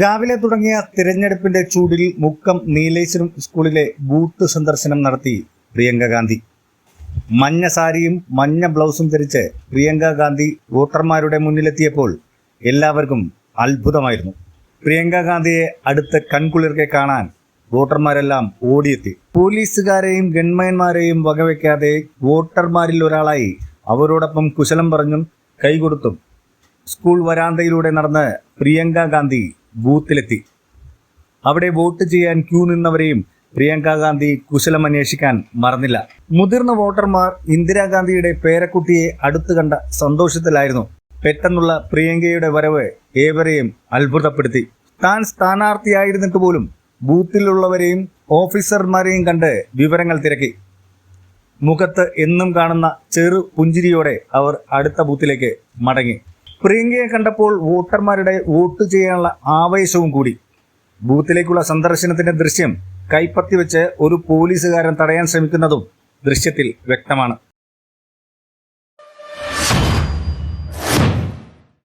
രാവിലെ തുടങ്ങിയ തിരഞ്ഞെടുപ്പിന്റെ ചൂടിൽ മുക്കം നീലേശ്വരം സ്കൂളിലെ ബൂത്ത് സന്ദർശനം നടത്തി പ്രിയങ്ക ഗാന്ധി. മഞ്ഞ സാരിയും മഞ്ഞ ബ്ലൗസും ധരിച്ച് പ്രിയങ്ക ഗാന്ധി വോട്ടർമാരുടെ മുന്നിലെത്തിയപ്പോൾ എല്ലാവർക്കും അത്ഭുതമായിരുന്നു. പ്രിയങ്ക ഗാന്ധിയെ അടുത്ത് കൺകുളിർക്കെ കാണാൻ വോട്ടർമാരെല്ലാം ഓടിയെത്തി. പോലീസുകാരെയും ഗൺമാന്മാരെയും വകവെക്കാതെ വോട്ടർമാരിൽ ഒരാളായി അവരോടൊപ്പം കുശലം പറഞ്ഞും കൈകൊടുത്തും സ്കൂൾ വരാന്തയിലൂടെ നടന്ന് പ്രിയങ്ക ഗാന്ധി ബൂത്തിലെത്തി. അവിടെ വോട്ട് ചെയ്യാൻ ക്യൂ നിന്നവരെയും പ്രിയങ്ക ഗാന്ധി കുശലം അന്വേഷിക്കാൻ മറന്നില്ല. മുതിർന്ന വോട്ടർമാർ ഇന്ദിരാഗാന്ധിയുടെ പേരക്കുട്ടിയെ അടുത്തു കണ്ട സന്തോഷത്തിലായിരുന്നു. പെട്ടെന്നുള്ള പ്രിയങ്കയുടെ വരവ് ഏവരെയും അത്ഭുതപ്പെടുത്തി. താൻ സ്ഥാനാർത്ഥിയായിരുന്നിട്ട് പോലും ബൂത്തിലുള്ളവരെയും ഓഫീസർമാരെയും കണ്ട് വിവരങ്ങൾ തിരക്കി. മുഖത്ത് എന്നും കാണുന്ന ചെറു പുഞ്ചിരിയോടെ അവർ അടുത്ത ബൂത്തിലേക്ക് മടങ്ങി. പ്രിയങ്കയെ കണ്ടപ്പോൾ വോട്ടർമാരുടെ വോട്ട് ചെയ്യാനുള്ള ആവേശവും കൂടി. ബൂത്തിലേക്കുള്ള സന്ദർശനത്തിന്റെ ദൃശ്യം കൈപ്പത്തി വെച്ച് ഒരു പോലീസുകാരൻ തടയാൻ ശ്രമിക്കുന്നതും ദൃശ്യത്തിൽ വ്യക്തമാണ്.